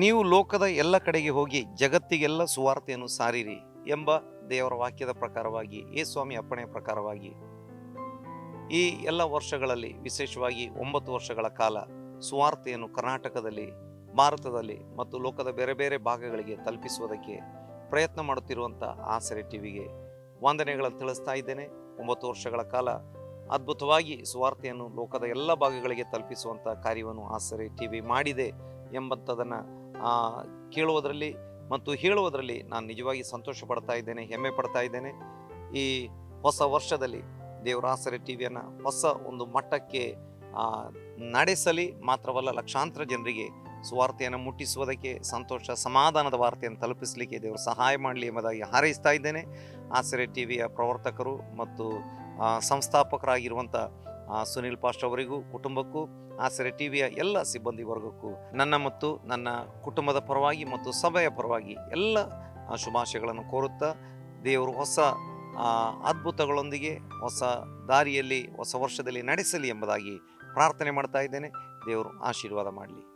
ನೀವು ಲೋಕದ ಎಲ್ಲ ಕಡೆಗೆ ಹೋಗಿ ಜಗತ್ತಿಗೆಲ್ಲ ಸುವಾರ್ತೆಯನ್ನು ಸಾರಿರಿ ಎಂಬ ದೇವರ ವಾಕ್ಯದ ಪ್ರಕಾರವಾಗಿ, ಏ ಸ್ವಾಮಿ ಅಪ್ಪಣೆಯ ಪ್ರಕಾರವಾಗಿ, ಈ ಎಲ್ಲ ವರ್ಷಗಳಲ್ಲಿ, ವಿಶೇಷವಾಗಿ ಒಂಬತ್ತು ವರ್ಷಗಳ ಕಾಲ, ಸುವಾರ್ತೆಯನ್ನು ಕರ್ನಾಟಕದಲ್ಲಿ, ಭಾರತದಲ್ಲಿ ಮತ್ತು ಲೋಕದ ಬೇರೆ ಬೇರೆ ಭಾಗಗಳಿಗೆ ತಲುಪಿಸುವುದಕ್ಕೆ ಪ್ರಯತ್ನ ಮಾಡುತ್ತಿರುವಂಥ ಆಸರೆ ಟಿವಿಗೆ ವಂದನೆಗಳನ್ನು ತಿಳಿಸ್ತಾ ಇದ್ದೇನೆ. ಒಂಬತ್ತು ವರ್ಷಗಳ ಕಾಲ ಅದ್ಭುತವಾಗಿ ಸುವಾರ್ತೆಯನ್ನು ಲೋಕದ ಎಲ್ಲ ಭಾಗಗಳಿಗೆ ತಲುಪಿಸುವಂಥ ಕಾರ್ಯವನ್ನು ಆಸರೆ ಟಿವಿ ಮಾಡಿದೆ ಎಂಬಂಥದನ್ನು ಕೇಳುವುದರಲ್ಲಿ ಮತ್ತು ಹೇಳುವುದರಲ್ಲಿ ನಾನು ನಿಜವಾಗಿ ಸಂತೋಷ ಪಡ್ತಾ ಇದ್ದೇನೆ, ಹೆಮ್ಮೆ ಪಡ್ತಾ ಇದ್ದೇನೆ. ಈ ಹೊಸ ವರ್ಷದಲ್ಲಿ ದೇವರ ಆಸರೆ ಟಿ ವಿಯನ್ನು ಹೊಸ ಒಂದು ಮಟ್ಟಕ್ಕೆ ನಡೆಸಲಿ. ಮಾತ್ರವಲ್ಲ, ಲಕ್ಷಾಂತರ ಜನರಿಗೆ ಸುವಾರ್ತೆಯನ್ನು ಮುಟ್ಟಿಸುವುದಕ್ಕೆ, ಸಂತೋಷ, ಸಮಾಧಾನದ ವಾರ್ತೆಯನ್ನು ತಲುಪಿಸಲಿಕ್ಕೆ ದೇವರು ಸಹಾಯ ಮಾಡಲಿ ಎಂಬುದಾಗಿ ಹಾರೈಸ್ತಾ ಇದ್ದೇನೆ. ಆಸರೆ ಟಿ ವಿಯ ಪ್ರವರ್ತಕರು ಮತ್ತು ಸಂಸ್ಥಾಪಕರಾಗಿರುವಂಥ ಆ, ಸುನಿಲ್ ಪಾಸ್ಟ್ ಅವರಿಗೂ ಕುಟುಂಬಕ್ಕೂ ಆಸರೆ ಟಿವಿಯ ಎಲ್ಲ ಸಿಬ್ಬಂದಿ ವರ್ಗಕ್ಕೂ ನನ್ನ ಮತ್ತು ನನ್ನ ಕುಟುಂಬದ ಪರವಾಗಿ ಮತ್ತು ಸಭೆಯ ಪರವಾಗಿ ಎಲ್ಲ ಶುಭಾಶಯಗಳನ್ನು ಕೋರುತ್ತಾ ದೇವರು ಹೊಸ ಅದ್ಭುತಗಳೊಂದಿಗೆ ಹೊಸ ದಾರಿಯಲ್ಲಿ ಹೊಸ ವರ್ಷದಲ್ಲಿ ನಡೆಸಲಿ ಎಂಬುದಾಗಿ ಪ್ರಾರ್ಥನೆ ಮಾಡ್ತಾ ಇದ್ದೇನೆ. ದೇವರು ಆಶೀರ್ವಾದ ಮಾಡಲಿ.